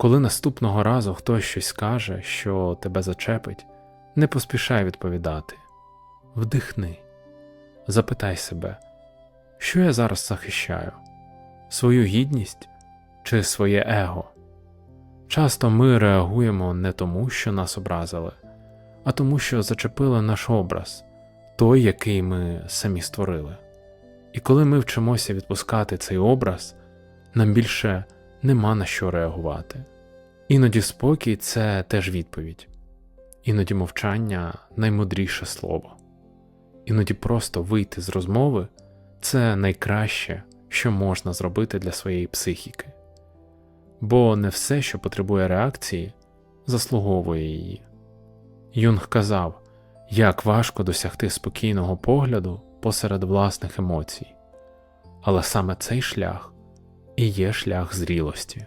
Коли наступного разу хтось щось скаже, що тебе зачепить, не поспішай відповідати. Вдихни, запитай себе, що я зараз захищаю? Свою гідність чи своє его? Часто ми реагуємо не тому, що нас образили, а тому, що зачепили наш образ, той, який ми самі створили. І коли ми вчимося відпускати цей образ, нам більше нема на що реагувати. Іноді спокій це теж відповідь, іноді мовчання наймудріше слово, іноді просто вийти з розмови це найкраще, що можна зробити для своєї психіки, бо не все, що потребує реакції, заслуговує її. Юнг казав, як важко досягти спокійного погляду посеред власних емоцій, але саме цей шлях і є шлях зрілості.